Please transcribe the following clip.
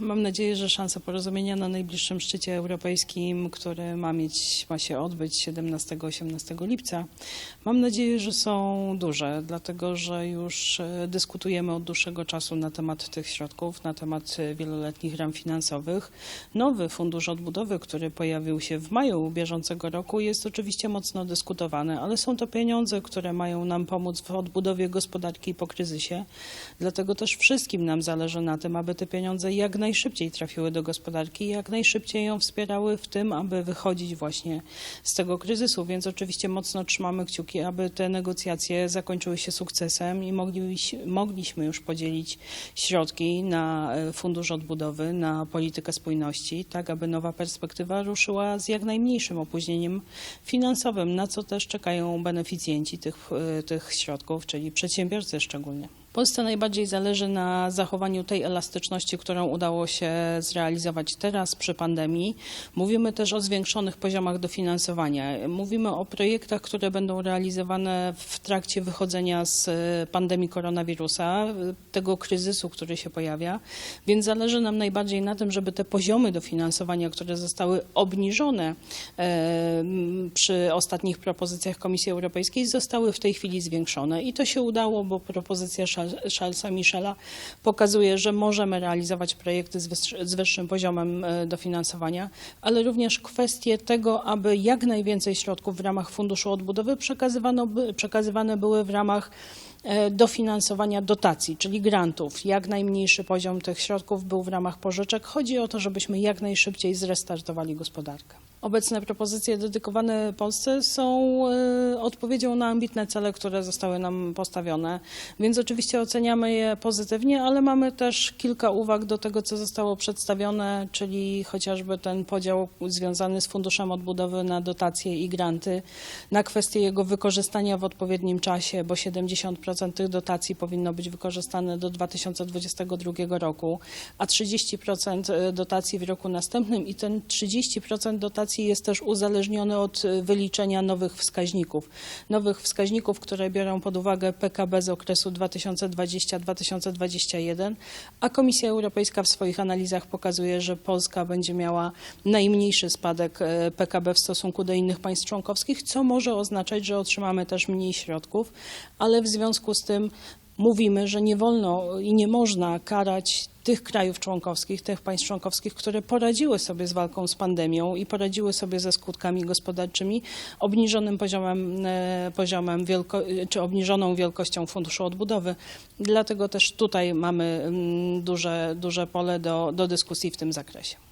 Mam nadzieję, że szanse porozumienia na najbliższym szczycie europejskim, który ma, mieć, ma się odbyć 17-18 lipca, mam nadzieję, że są duże, dlatego że już e, dyskutujemy od dłuższego czasu na temat tych środków, na temat e, wieloletnich ram finansowych. Nowy fundusz odbudowy, który pojawił się w maju bieżącego roku, jest oczywiście mocno dyskutowany, ale są to pieniądze, które mają nam pomóc w odbudowie gospodarki po kryzysie. Dlatego też wszystkim nam zależy na tym, aby te pieniądze jak najszybciej trafiły do gospodarki i jak najszybciej ją wspierały w tym, aby wychodzić właśnie z tego kryzysu. Więc oczywiście mocno trzymamy kciuki, aby te negocjacje zakończyły się sukcesem i mogliś- mogliśmy już podzielić środki na e, fundusz odbudowy, na politykę spójności, tak aby nowa perspektywa ruszyła z jak najmniejszym opóźnieniem finansowym, na co też czekają beneficjenci tych, e, tych środków, czyli przedsiębiorcy szczególnie. Polsce najbardziej zależy na zachowaniu tej elastyczności, którą udało się zrealizować teraz przy pandemii. Mówimy też o zwiększonych poziomach dofinansowania. Mówimy o projektach, które będą realizowane w trakcie wychodzenia z e, pandemii koronawirusa, e, tego kryzysu, który się pojawia. Więc zależy nam najbardziej na tym, żeby te poziomy dofinansowania, które zostały obniżone m, przy ostatnich propozycjach Komisji Europejskiej, zostały w tej chwili zwiększone. I to się udało, bo propozycja Charlesa Michela pokazuje, że możemy realizować projekty z, wyższy- z wyższym poziomem e, dofinansowania, ale również kwestie tego, aby jak najwięcej środków w ramach Funduszu Odbudowy przekazywane były w ramach dofinansowania dotacji, czyli grantów. Jak najmniejszy poziom tych środków był w ramach pożyczek. Chodzi o to, żebyśmy jak najszybciej zrestartowali gospodarkę. Obecne propozycje dedykowane Polsce są e, odpowiedzią na ambitne cele, które zostały nam postawione, więc oczywiście oceniamy je pozytywnie, ale mamy też kilka uwag do tego, co zostało przedstawione, czyli chociażby ten podział związany z Funduszem Odbudowy na dotacje i granty, na kwestię jego wykorzystania w odpowiednim czasie, bo 70% tych dotacji powinno być wykorzystane do 2022 roku, a 30% dotacji w roku następnym i ten 30% dotacji jest też uzależniony od e, wyliczenia nowych wskaźników. Nowych wskaźników, które biorą pod uwagę PKB z okresu 2020-2021, a Komisja Europejska w swoich analizach pokazuje, że Polska będzie miała najmniejszy spadek e, PKB w stosunku do innych państw członkowskich, co może oznaczać, że otrzymamy też mniej środków, ale w związku z tym mówimy, że nie wolno i nie można karać tych krajów członkowskich, tych państw członkowskich, które poradziły sobie z walką z pandemią i poradziły sobie ze skutkami gospodarczymi obniżonym poziomem, e, poziomem wielko, czy obniżoną wielkością funduszu odbudowy. Dlatego też tutaj mamy mm, duże, duże pole do, do dyskusji w tym zakresie.